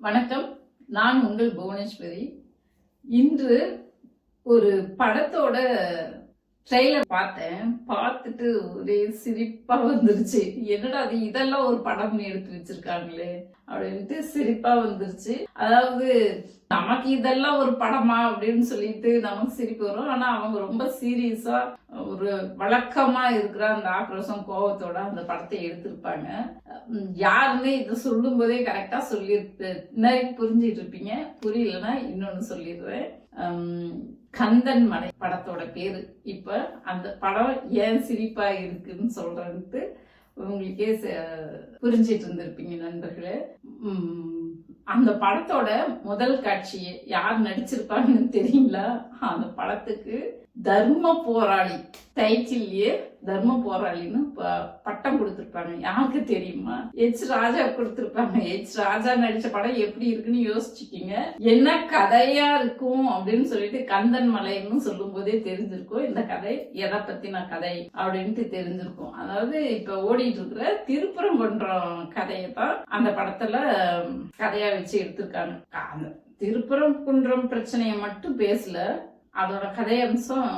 வணக்கம். நான் உங்கள் புவனேஸ்வரி. இன்று ஒரு படத்தோட ட்ரெய்லர் பார்த்தேன். பார்த்துட்டு ஒரே சிரிப்பா வந்துருச்சு. என்னடா அது இதெல்லாம் ஒரு படம் எடுத்து வச்சிருக்காங்களே அப்படின்ட்டு சிரிப்பா வந்துருச்சு. அதாவது நமக்கு இதெல்லாம் ஒரு படமா அப்படின்னு சொல்லிட்டு நமக்கு சிரிப்பு வரும். ஆனா அவங்க ரொம்ப சீரியஸா ஒரு வழக்கமா இருக்கிற அந்த ஆக்ரோஷம் கோபத்தோட அந்த படத்தை எடுத்திருப்பாங்க. யாருன்னு இதை சொல்லும் போதே கரெக்டா சொல்லியிருக்கு. நிறைய புரிஞ்சிட்டு இருப்பீங்க. புரியலன்னா இன்னொன்னு சொல்லிடுறேன். கந்தன் மலை படத்தோட பேரு. இப்ப அந்த படம் ஏன் சிரிப்பா இருக்குன்னு சொல்றதுக்கு உங்களுக்கே ச- புரிஞ்சிட்டு இருந்திருப்பீங்க நண்பர்களே. அந்த படத்தோட முதல் காட்சியை யார் நடிச்சிருப்பாங்கன்னு தெரியுங்களா? அந்த படத்துக்கு தர்ம போராளி டைட்டில்லையே தர்ம போராளின்னு ப- பட்டம் கொடுத்துருப்பாங்க. யாருக்கு தெரியுமா? ஹெச் ராஜா கொடுத்துருப்பாங்க. ஹெச் ராஜா நடிச்ச படம் எப்படி இருக்குன்னு யோசிச்சுக்கிங்க. என்ன கதையா இருக்கும் அப்படின்னு சொல்லிட்டு கந்தன் மலைன்னு சொல்லும் போதே தெரிஞ்சிருக்கும். இந்த கதை எதை பத்தின கதை அப்படின்ட்டு தெரிஞ்சிருக்கும். அதாவது இப்ப ஓடிட்டு இருக்கிற திருப்பரங்குன்றம் கதையை தான் அந்த படத்துல கதையா வச்சு எடுத்திருக்காங்க. அந்த திருப்பரங்குன்றம் பிரச்சனையை மட்டும் பேசல. அதோட கதையம்சம்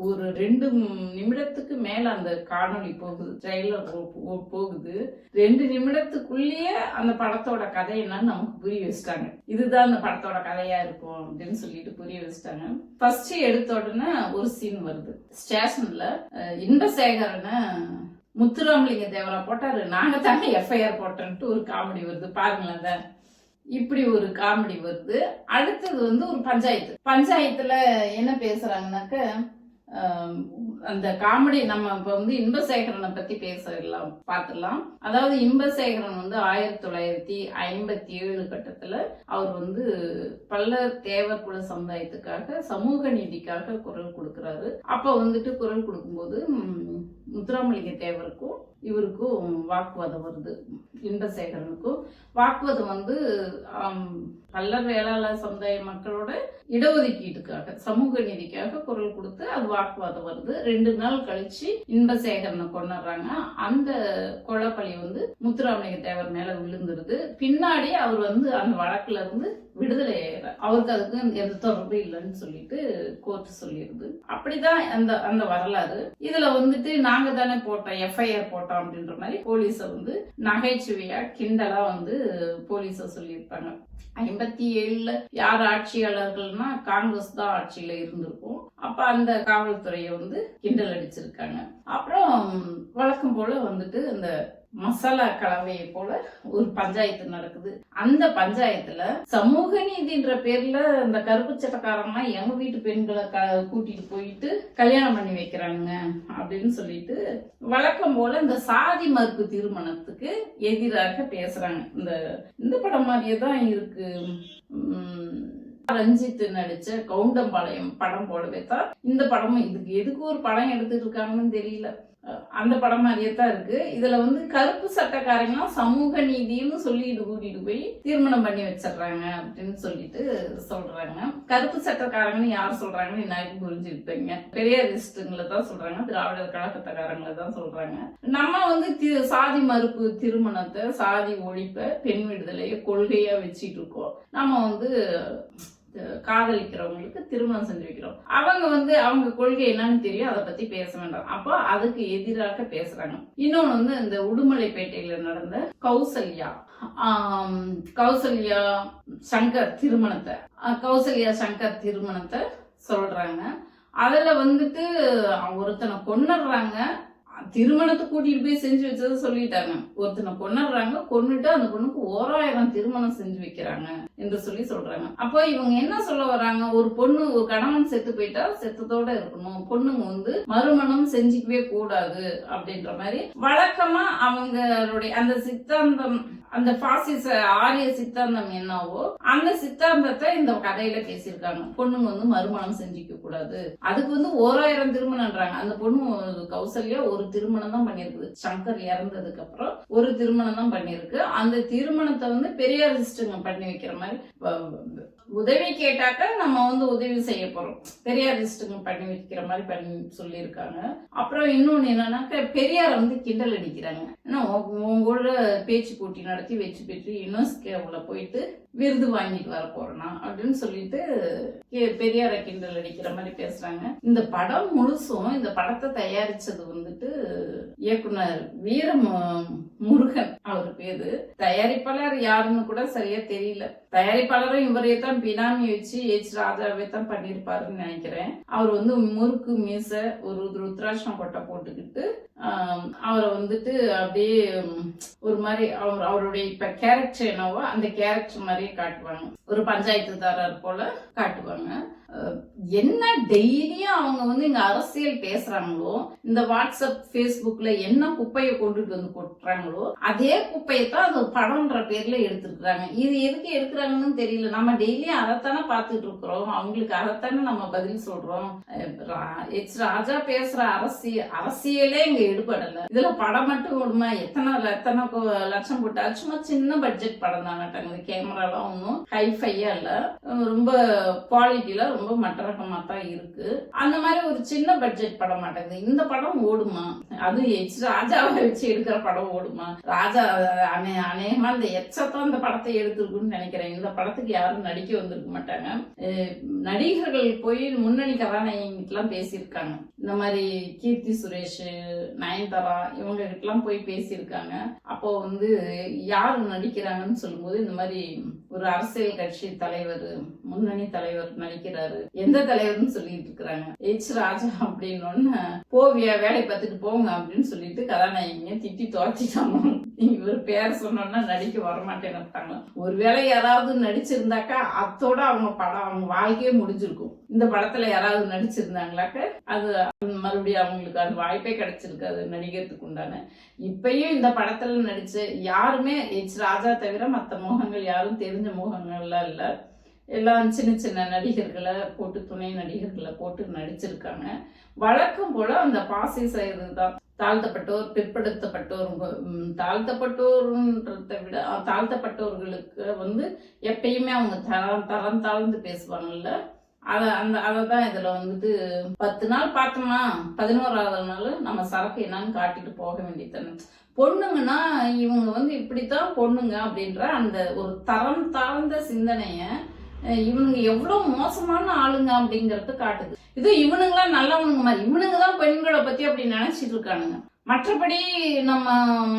ஒரு ரெண்டு நிமிடத்துக்கு மேல அந்த காணொளி போகுது ட்ரெய்லர் போகுது. ரெண்டு நிமிடத்துக்குள்ளேயே அந்த படத்தோட கதை என்னன்னு நமக்கு புரிய வச்சுட்டாங்க. இதுதான் அந்த படத்தோட கதையா இருக்கும் அப்படின்னு சொல்லிட்டு புரிய வச்சுட்டாங்க. ஃபர்ஸ்ட் எடுத்த உடனே ஒரு சீன் வருது. ஸ்டேஷன்ல அஹ், இன்பசேகரனை முத்துராமலிங்க தேவரா போட்டாரு. நாங்க தாங்க எஃப்ஐஆர் போட்டோன்ட்டு ஒரு காமெடி வருது. பாருங்களேன் இப்படி ஒரு காமெடி வருது. அடுத்தது வந்து ஒரு பஞ்சாயத்து. பஞ்சாயத்துல என்ன பேசுறாங்கனாக்க அந்த காமெடி நம்ம இப்ப வந்து இன்பசேகரனை பத்தி பேசலாம் பார்த்துடலாம் அதாவது இன்பசேகரன் வந்து ஆயிரத்தி தொள்ளாயிரத்தி ஐம்பத்தி ஏழு கட்டத்துல அவர் வந்து பல்ல தேவர் குல சமுதாயத்துக்காக சமூக நீதிக்காக குரல் கொடுக்கறாரு. அப்ப வந்துட்டு குரல் கொடுக்கும்போது முத்துராமலிங்க தேவருக்கும் இவருக்கும் வாக்குவாதம் வருது. இன்பசேகரனுக்கும் வாக்குவாதம் வந்து பல்லர் வேளாள சமுதாய மக்களோட இடஒதுக்கீட்டுக்காக சமூக நீதிக்காக குரல் கொடுத்து அது வாக்குவாதம் வருது. ரெண்டு நாள் கழிச்சு இன்பசேகரனை கொண்டாடுறாங்க. அந்த கொலப்பழி வந்து முத்துராமலிங்க தேவர் மேல விழுந்துருது. பின்னாடி அவர் வந்து அந்த வழக்குல இருந்து விடுதலை ஆயிடுறார். அவருக்கு அதுக்கு எந்த தொடர்பு இல்லைன்னு சொல்லிட்டு கோர்ட் சொல்லிடுது. அப்படிதான் அந்த அந்த வரலாறு. இதுல வந்துட்டு நாங்க தானே போட்டோம் எஃப்ஐஆர் போட்டோம் அப்படின்ற மாதிரி போலீஸ வந்து நகைச்சுவையா கிண்டலா வந்து போலீஸ சொல்லியிருப்பாங்க. ஐம்பத்தி ஏழுல யார் ஆட்சியாளர்கள் ஆட்சியாளர்கள்னா காங்கிரஸ் தான் ஆட்சியில இருந்திருக்கும். அப்ப அந்த காவல்துறையை வந்து கிண்டல் அடிச்சிருக்காங்க. அப்புறம் வழக்கம் போல வந்துட்டு அந்த மசாலா கலவையை போல ஒரு பஞ்சாயத்து நடக்குது. அந்த பஞ்சாயத்துல சமூக நீதின்ற பேர்ல இந்த கருப்பு சட்டக்காரங்க எங்க வீட்டு பெண்களை க- கூட்டிட்டு போயிட்டு கல்யாணம் பண்ணி வைக்கிறாங்க அப்படின்னு சொல்லிட்டு வழக்கம் போல இந்த சாதி மறுப்பு திருமணத்துக்கு எதிராக பேசுறாங்க. இந்த இந்த படம் மாதிரியே தான் இருக்கு. ரஞ்சித் நடிச்ச கவுண்டம்பாளையம் படம் போலவே தான் இந்த படமும் இதுக்கு எதுக்கு ஒரு படம் எடுத்துட்டு இருக்காங்கன்னு தெரியல. அந்த படம் மாதிரியே தான் இருக்கு. இதுல வந்து கருப்பு சட்டக்காரங்களாம் சமூக நீதினு சொல்லிட்டு கூட்டிட்டு போய் திருமணம் பண்ணி வச்சிடுறாங்க அப்படின்னு சொல்லிட்டு சொல்றாங்க. கருப்பு சட்டக்காரங்கன்னு யார் சொல்றாங்கன்னு எனக்கு புரிஞ்சுருப்பீங்க பெரியாரிஸ்டுங்களை தான் சொல்றாங்க. திராவிடர் கழகத்தக்காரங்களை தான் சொல்றாங்க. நம்ம வந்து தி- சாதி மறுப்பு திருமணத்தை சாதி ஒழிப்பை பெண் விடுதலையை கொள்கையா வச்சிட்டு இருக்கோம். நம்ம வந்து காதலிக்கிறவங்களுக்கு திருமணம் செஞ்சு வைக்கிறோம். அவங்க வந்து அவங்க கொள்கை என்னன்னு தெரியும் அதை பத்தி பேச வேண்டாம். அப்போ அதுக்கு எதிராக பேசுறாங்க. இன்னொன்னு வந்து இந்த உடுமலைப்பேட்டையில நடந்த கௌசல்யா கௌசல்யா சங்கர் திருமணத்தை கௌசல்யா சங்கர் திருமணத்தை சொல்றாங்க. அதுல வந்துட்டு ஒருத்தனை கொண்டுடுறாங்க திருமணத்தை கூட்டிட்டு போய் செஞ்சு வச்சதை சொல்லிட்டாங்க. ஒருத்தனை கொன்னுடுறாங்க கொண்டுட்டு அந்த பொண்ணுக்கு ஓராயிரம் திருமணம் செஞ்சு வைக்கிறாங்க என்று சொல்லி சொல்றாங்க. அப்போ இவங்க என்ன சொல்ல வராங்க? ஒரு பொண்ணு ஒரு கணவன் செத்து போயிட்டா செத்தத்தோட இருக்கணும். பொண்ணுங்க வந்து மறுமணம் செஞ்சுக்கவே கூடாது அப்படின்ற மாதிரி வழக்கமா அவங்களுடைய அந்த சித்தாந்தம் அந்த பாசிச ஆரிய சித்தாந்தம் என்னவோ அந்த சித்தாந்தத்தை இந்த கதையில பேசியிருக்காங்க. பொண்ணுங்க வந்து மறுமணம் செஞ்சுக்க கூடாது. அதுக்கு வந்து ஓராயிரம் திருமணம்ன்றாங்க அந்த பொண்ணு கௌசல்யா ஒரு திருமணம் தான் பண்ணியிருக்குது சங்கர் இறந்ததுக்கு அப்புறம் ஒரு திருமணம் தான் பண்ணிருக்கு அந்த திருமணத்தை வந்து பெரியார் சிஸ்டங்க பண்ணி வைக்கிற மாதிரி உதவி கேட்டாக்க நம்ம வந்து உதவி செய்ய போறோம். பெரியாரிஸ்டுங்க பண்ணி வைக்கிற மாதிரி பண்ணி சொல்லியிருக்காங்க. அப்புறம் இன்னொன்னு என்னன்னாக்க பெரியார் வந்து கிண்டல் அடிக்கிறாங்க. ஏன்னா உ- கூட பேச்சு போட்டி நடத்தி வெற்றி பெற்று யுனெஸ்கோவுல போயிட்டு விருது வாங்கிட்டு வர போறேனா அப்படின்னு சொல்லிட்டு கே- பெரியார கிண்டல் அடிக்கிற மாதிரி பேசுறாங்க. இந்த படம் முழுசும் இந்த படத்தை தயாரிச்சது வந்துட்டு இயக்குனர் வீரம் முருகன் அவர் பேரு. தயாரிப்பாளர் யாருன்னு கூட சரியா தெரியல. தயாரிப்பாளரும் இவரையே தான் பினாமி வச்சு எச் ராஜாவே தான் பண்ணியிருப்பாருன்னு நினைக்கிறேன். அவர் வந்து முறுக்கு மீச ஒரு ருத்ராட்சம் கொட்டை போட்டுக்கிட்டு அவரை வந்துட்டு அப்படியே ஒரு மாதிரி அவர் அவருடைய இப்ப கேரக்டர் என்னவோ அந்த கேரக்டர் மாதிரியே காட்டுவாங்க. ஒரு பஞ்சாயத்துதாரர் போல காட்டுவாங்க. என்ன டெய்லியும் அவங்க வந்து இங்க அரசியல் பேசுறாங்களோ இந்த வாட்ஸ்அப் ஃபேஸ்புக்ல என்ன குப்பையை கொண்டுட்டு வந்து கொட்டுறாங்களோ அதே குப்பையை தான் அந்த படம்ன்ற பேர்ல எடுத்துருக்குறாங்க. இது எதுக்கு எடுக்கிறாங்கன்னு தெரியல. நம்ம டெய்லியும் அதைத்தானே பார்த்துட்டு இருக்கிறோம். அவங்களுக்கு அதைத்தானே நம்ம பதில் சொல்றோம். எச் ராஜா பேசுற அரசியல் அரசியலே இங்க எடுபடல. இதுல படம் மட்டும் விடுமா எத்தனை ல- எத்தனை கோ- லட்சம் போட்டா சும்மா சின்ன பட்ஜெட் படம் தான். கேமராலாம் ஒன்றும் ஹைஃபையா இல்ல. ரொம்ப குவாலிட்டியில ரொம்ப ரொம்ப மட்டரகமா தான் இருக்கு. அந்த மாதிரி ஒரு சின்ன பட்ஜெட் படம் மாட்டேங்குது. இந்த படம் ஓடுமா? அது எச் ராஜாவை வச்சு எடுக்கிற படம் ஓடுமா? ராஜா அநே அநேகமா இந்த எச்சத்தான் இந்த படத்தை எடுத்திருக்குன்னு நினைக்கிறேன். இந்த படத்துக்கு யாரும் நடிக்க வந்திருக்க மாட்டாங்க. நடிகர்கள் போய் முன்னணி கதாநாயகிட்டலாம் பேசியிருக்காங்க. இந்த மாதிரி கீர்த்தி சுரேஷ் நயன்தாரா இவங்க கிட்டலாம் போய் பேசியிருக்காங்க. அப்போ வந்து யார் நடிக்கிறாங்கன்னு சொல்லும்போது இந்த மாதிரி ஒரு அரசியல் கட்சி தலைவர் முன்னணி தலைவர் நடிக்கிறாரு. எந்த தலைவர்னு சொல்லிட்டு இருக்கிறாங்க. எச் ராஜா அப்படின்னு போவியா வேலை பார்த்துட்டு போங்க அப்படின்னு சொல்லிட்டு கதாநாயகிங்க திட்டி துரத்திட்டாங்க. இவர் பேர் சொன்னோன்னா நடிக்க வரமாட்டேன்னு ஒருவேளை யாராவது நடிச்சிருந்தாக்கா அத்தோட அவங்க படம் அவங்க வாழ்க்கையே முடிஞ்சிருக்கும். இந்த படத்துல யாராவது நடிச்சிருந்தாங்களாக்க அது மறுபடியும் அவங்களுக்கு அந்த வாய்ப்பே கிடைச்சிருக்காது நடிக்கிறதுக்கு உண்டான. இப்பயும் இந்த படத்துல நடிச்ச யாருமே எச் ராஜா தவிர மற்ற முகங்கள் யாரும் தெரிஞ்ச முகங்கள்லாம் இல்லை. எல்லாம் சின்ன சின்ன நடிகர்களை போட்டு துணை நடிகர்களை போட்டு நடிச்சிருக்காங்க. வழக்கம் போல அந்த பாசி செய்யறது தான் தாழ்த்தப்பட்டோர் பிற்படுத்தப்பட்டோர் உம், தாழ்த்தப்பட்டோர்ன்றதை விட தாழ்த்தப்பட்டோர்களுக்கு வந்து எப்பயுமே அவங்க தரம் தரம் தாழ்ந்து பேசுவாங்கல்ல? அதை அந்த அதை தான் இதில் வந்துட்டு பத்து நாள் பார்த்தோம்னா பதினோராவது நாள் நம்ம சரக்கு என்னன்னு காட்டிட்டு போக வேண்டியதானே பொண்ணுங்கன்னா இவங்க வந்து இப்படித்தான் பொண்ணுங்க அப்படின்ற அந்த ஒரு தரம் தாழ்ந்த சிந்தனையை இவனுங்க எவ்வளவு மோசமான ஆளுங்க அப்படிங்கறது காட்டுது. இது இவனுங்களாம் நல்லவனுங்க மாதிரி. இவனுங்க தான் பெண்களை பத்தி அப்படி நினைச்சிட்டு இருக்கானுங்க. மற்றபடி நம்ம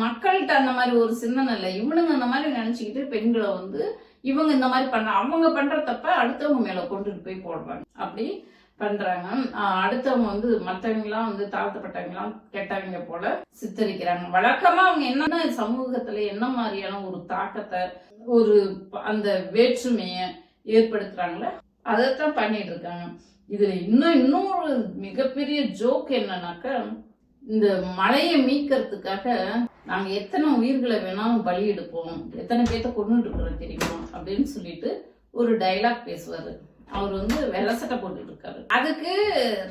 மக்கள்கிட்ட அந்த மாதிரி ஒரு சிந்தனை இல்லை. இவனுங்க அந்த மாதிரி நினைச்சுக்கிட்டு பெண்களை வந்து இவங்க இந்த மாதிரி பண்ண அவங்க பண்ற தப்ப அடுத்தவங்க மேல கொண்டுட்டு போய் போடுறாங்க அப்படி பண்றாங்க. அடுத்தவங்க வந்து மற்றவங்களாம் வந்து தாழ்த்தப்பட்டவங்களாம் கெட்டவங்க போல சித்தரிக்கிறாங்க. வழக்கமா அவங்க என்னென்ன சமூகத்துல என்ன மாதிரியான ஒரு தாக்கத்தை ஒரு அந்த வேற்றுமையை ஏற்படுத்துறாங்களோ? அதைத்தான் பண்ணிட்டு இருக்காங்க. இதுல இன்னும் இன்னொரு மிகப்பெரிய ஜோக் என்னன்னாக்க இந்த மழையை மீட்கிறதுக்காக நாங்க எத்தனை உயிர்களை வேணாலும் பலி எடுப்போம். எத்தனை பேர்த்த கொண்டுட்டு இருக்கிறோம் தெரியுமா? அப்படின்னு சொல்லிட்டு ஒரு டைலாக் பேசுவாரு. அவர் வந்து வெள்ளை சட்டை போட்டுட்டு இருக்காரு. அதுக்கு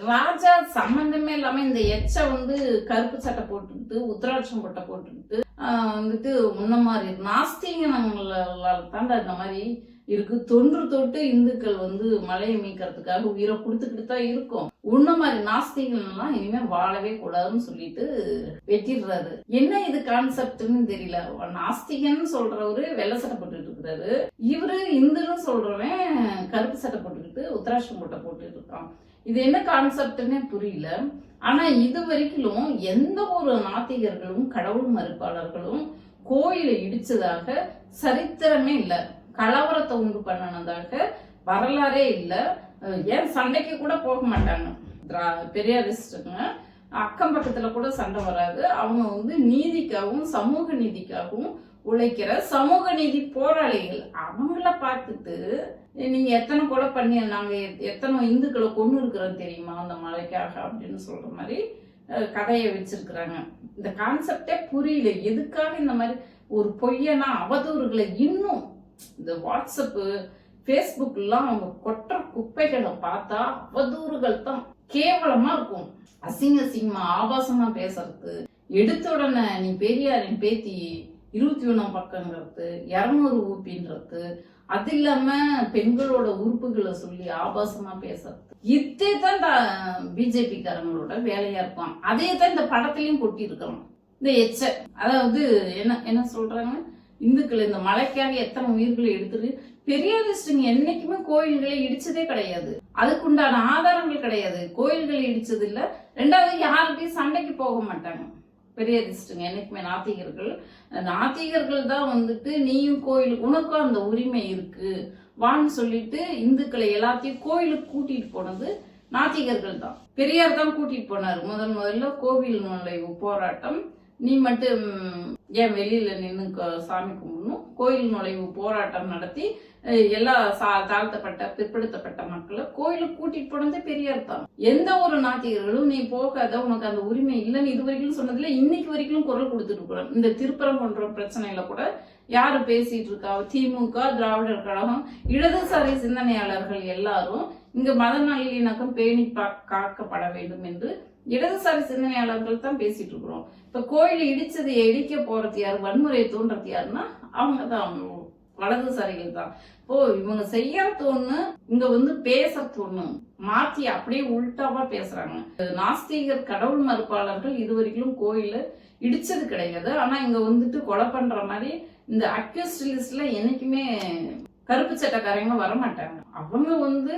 ராஜா சம்பந்தமே இல்லாம இந்த எச்ச வந்து கருப்பு சட்டை போட்டுக்கிட்டு உத்தராட்சம் கொட்டை போட்டுக்கிட்டு வந்துட்டு முன்ன மாதிரி நாஸ்திகங்களால தாண்டா இந்த மாதிரி இருக்கு. தொன்று தொட்டு இந்துக்கள் வந்து மலையை மீட்கிறதுக்காக உயிரை கொடுத்துக்கிட்டு தான் இருக்கும். உன்ன மாதிரி நாஸ்திகள்லாம் இனிமே வாழவே கூடாதுன்னு சொல்லிட்டு வெட்டிடுறாரு. என்ன இது கான்செப்ட்னு தெரியல. நாஸ்திகன்னு சொல்றவரு வெள்ளை சட்டை போட்டுட்டு இருக்கிறாரு. இவரு இந்துன்னு சொல்றவன் கருப்பு சட்டை போட்டுக்கிட்டு உத்தராட்சம் போட்டை போட்டுட்டு இருக்கான். இது என்ன கான்செப்ட்னே புரியல. ஆனா இது வரைக்கும் எந்த ஒரு நாத்திகர்களும் கடவுள் மறுப்பாளர்களும் கோயிலை இடிச்சதாக சரித்திரமே இல்லை. கலவரத்தை உண்டு பண்ணினதாக வரலாறே இல்லை. ஏன் சண்டைக்கு கூட போக மாட்டாங்க. திரா- பெரியாரிஸ்டுங்க. அக்கம் பக்கத்துல கூட சண்டை வராது. அவங்க வந்து நீதிக்காகவும் சமூக நீதிக்காகவும் உழைக்கிற சமூக நீதி போராளிகள். அவங்கள பார்த்துட்டு நீங்க எத்தனை கொலை பண்ணி நாங்க எத்- எத்தனை இந்துக்களை கொண்டு இருக்கிறோம் தெரியுமா? அந்த மலைக்காக அப்படின்னு சொல்ற மாதிரி கதையை வச்சிருக்கிறாங்க. இந்த கான்செப்டே புரியல. எதுக்காக இந்த மாதிரி ஒரு பொய்யனா அவதூறுகளை இன்னும் இந்த வாட்ஸ்அப்பு ஃபேஸ்புக்லாம் அவங்க கொட்டுற குப்பைகளை பார்த்தா அவதூறுகள் தான். கேவலமா இருக்கும். அசிங்க அசிங்கமா ஆபாசமா பேசுறது. எடுத்த உடனே நீ பெரியாரின் பேத்தி இருபத்தி ஒன்றாம் பக்கங்கிறது இரநூறு ஊப்பின்றது. அது இல்லாம பெண்களோட உறுப்புகளை சொல்லி ஆபாசமா பேசுறது. இதே தான் பிஜேபி காரங்களோட வேலையா இருக்கும். அதே தான் இந்த படத்திலையும் கொட்டி இருக்கலாம் இந்த எச்ச அதாவது என்ன என்ன சொல்றாங்க? இந்துக்கள் இந்த மலைக்காக எத்தனை உயிர்களை எடுத்துட்டு பெரியாரிஸ்டுங்க என்னைக்குமே கோயில்களை இடிச்சதே கிடையாது. அதுக்குண்டான ஆதாரங்கள் கிடையாது. கோயில்களை இடிச்சது இல்ல ரெண்டாவது யாருக்கையும் சண்டைக்கு போக மாட்டாங்க. பெரியாரிஸ்டுங்க என்னைக்குமே நாத்திகர்கள். நாத்திகர்கள் தான் வந்துட்டு நீயும் கோயிலுக்கு உனக்கும் அந்த உரிமை இருக்கு. வான்னு சொல்லிட்டு இந்துக்களை எல்லாத்தையும் கோயிலுக்கு கூட்டிட்டு போனது நாத்திகர்கள் தான். பெரியார் தான் கூட்டிட்டு போனார். முதன் முதல்ல கோவில் நுழைவு போராட்டம். நீ மட்டும் ஏன் வெளியில நின்று சாமி கும்பிடணும்? கோயில் நுழைவு போராட்டம் நடத்தி எல்லா சா- தாழ்த்தப்பட்ட பிற்படுத்தப்பட்ட மக்களை கோயிலுக்கு கூட்டிட்டு போனதே பெரியார் தான். எந்த ஒரு நாத்திகர்களும் நீ போகாத உனக்கு அந்த உரிமை இல்லைன்னு இது வரைக்கும் சொன்னதுல இன்னைக்கு வரைக்கும் குரல் கொடுத்துட்டு போறோம் இந்த திருப்பரங்குன்ற பிரச்சனையில கூட யாரு பேசிட்டு இருக்கா? திமுக திராவிடர் கழகம் இடதுசாரி சிந்தனையாளர்கள் எல்லாரும் இங்க மத நல்லிணக்கம் பேணி பா- காக்கப்பட வேண்டும் என்று இடதுசாரி சிந்தனையாளர்கள் தான் பேசிட்டு இருக்கிறோம். இப்ப கோயில் இடிச்சதை இடிக்க போறது யார் வன்முறையை தூண்டுறது யாருன்னா அவங்க தான் வலதுசாரிகள் தான். இப்போ இவங்க செய்யறது ஒண்ணு இங்க வந்து பேசறது ஒண்ணு மாத்தி அப்படியே உள்டாவா பேசுறாங்க. நாஸ்திகர் கடவுள் மறுப்பாளர்கள் இது வரைக்கும் கோயில இடிச்சது கிடையாது. ஆனா இங்க வந்துட்டு கொலை பண்ற மாதிரி இந்த அக்யூஸ்ட் லிஸ்ட்ல என்னைக்குமே கருப்பு சட்டக்காரங்க வர மாட்டாங்க அவங்க வந்து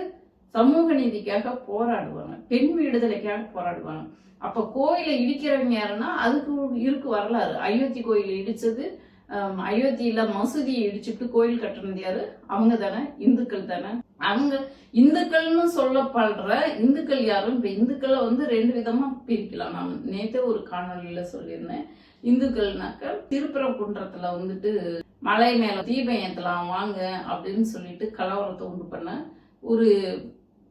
சமூக நீதிக்காக போராடுவாங்க. பெண் விடுதலைக்காக போராடுவாங்க. அப்ப கோயிலை இடிக்கிறவங்க யாருன்னா அதுக்கு இருக்கு வரலாறு. அயோத்தி கோயில் இடிச்சது அயோத்தியில மசூதியை இடிச்சுட்டு கோயில் கட்டுனது யாரு? அவங்க தானே இந்துக்கள் தானே. அவங்க இந்துக்கள்னு சொல்லப்படுற இந்துக்கள் யாரும் இப்ப இந்துக்களை வந்து ரெண்டு விதமா பிரிக்கலாம். நான் நேத்தே ஒரு காணொலியில சொல்லியிருந்தேன். இந்துக்கள்னாக்க திருப்பரங்குன்றத்துல வந்துட்டு மலை மேல தீபம் ஏத்தலாம் வாங்க அப்படின்னு சொல்லிட்டு கலவரத்தை உண்டு பண்ண ஒரு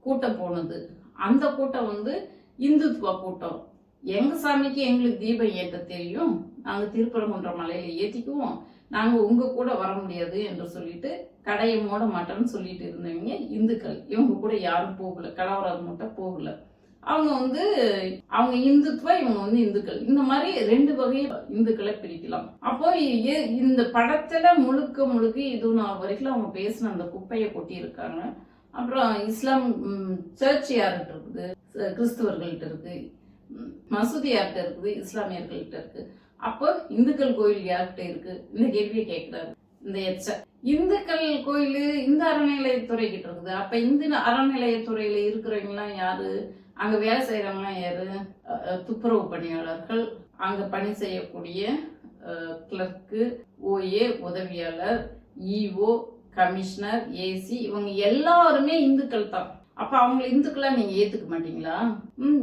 கூட்டம் போனது. அந்த கூட்டம் வந்து இந்துத்துவ கூட்டம். எங்க சாமிக்கு எங்களுக்கு தீபம் ஏற்ற தெரியும். நாங்க திருப்பரங்குன்ற மலையில ஏற்றிக்குவோம் நாங்க உங்க கூட வர முடியாது என்று சொல்லிட்டு கடையை மூட மாட்டோம்னு சொல்லிட்டு இருந்தவங்க இந்துக்கள். இவங்க கூட யாரும் போகல. கலவரம் மட்டும் போகல. அவங்க வந்து அவங்க இந்துத்துவ இவங்க வந்து இந்துக்கள். இந்த மாதிரி ரெண்டு வகை இந்துக்களை பிரிக்கலாம். அப்போ இந்த படத்துல முழுக்க முழுக்க இது நான் வரைக்கும் அவங்க பேசின அந்த குப்பையை கொட்டி இருக்காங்க அப்புறம் இஸ்லாம் சர்ச் யார்கிட்ட இருக்குது? ச- கிறிஸ்துவர்கள்ட்ட இருக்கு. மசூதி யார்கிட்ட இருக்குது? இஸ்லாமியர்கள்ட்ட இருக்கு. அப்போ இந்துக்கள் கோயில் யார்கிட்ட இருக்கு? இந்த கேள்வியை கேட்குறாரு இந்த எச்ச. இந்துக்கள் கோயில் இந்த அறநிலையத்துறை கிட்ட இருக்குது. அப்ப இந்த அறநிலையத்துறையில இருக்கிறவங்க யாரு? அங்க வேலை செய்யறவங்களாம் யாரு? துப்புரவு பணியாளர்கள். அங்க பணி செய்யக்கூடிய கிளர்க்கு ஓஏ உதவியாளர் இஓ கமிஷனர் ஏசி இவங்க எல்லாருமே இந்துக்கள் தான். அப்ப அவங்களை இந்துக்களா நீங்க ஏத்துக்க மாட்டீங்களா?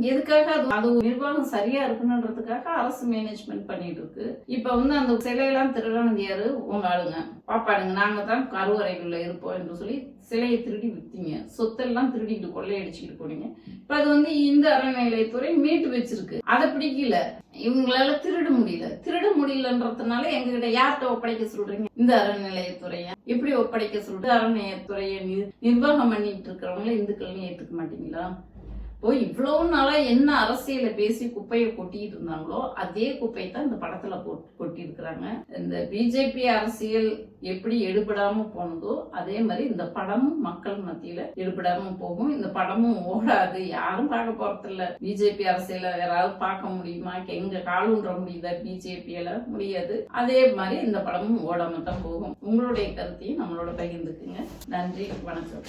எதுக்காக அது அது நிர்வாகம் சரியா இருக்கணுன்றதுக்காக அரசு மேனேஜ்மெண்ட் பண்ணிட்டு இருக்கு. இப்ப வந்து அந்த சிலையெல்லாம் திருடானது உங்க ஆளுங்க. பாப்பாடுங்க நாங்க தான் கருவறைகள்ல இருப்போம் என்று சொல்லி சிலையை திருடி வித்தீங்க. சொத்தெல்லாம் திருடிட்டு கொள்ளையடிச்சுட்டு போனீங்க. இப்ப அது வந்து இந்த அறநிலையத்துறை மீட்டு வச்சிருக்கு. அதை பிடிக்கல. இவங்களால திருட முடியல. திருட முடியலன்றதுனால எங்ககிட்ட யார்கிட்ட ஒப்படைக்க சொல்றீங்க? இந்த அறநிலையத்துறைய. எப்படி ஒப்படைக்க சொல்றது? அறநிலையத்துறைய நிர்வாகம் பண்ணிட்டு இருக்கிறவங்கள இந்துக்கள்னு ஏத்துக்க மாட்டீங்களா? இப்போ இவ்வளவு நாளா என்ன அரசியலை பேசி குப்பையை கொட்டிட்டு இருந்தாங்களோ அதே குப்பையை தான் இந்த படத்துல கொட்டி இருக்கிறாங்க இந்த பிஜேபி அரசியல் எப்படி எடுபடாம போனதோ அதே மாதிரி இந்த படமும் மக்கள் மத்தியில எடுபடாம போகும். இந்த படமும் ஓடாது. யாரும் பார்க்க போறது இல்ல பிஜேபி அரசியல யாராவது பார்க்க முடியுமா? எங்க காலுன்ற முடியுதா? பிஜேபியில முடியாது. அதே மாதிரி இந்த படமும் ஓடாம தான் போகும். உங்களுடைய கருத்தையும் நம்மளோட பகிர்ந்துக்குங்க. நன்றி. வணக்கம்.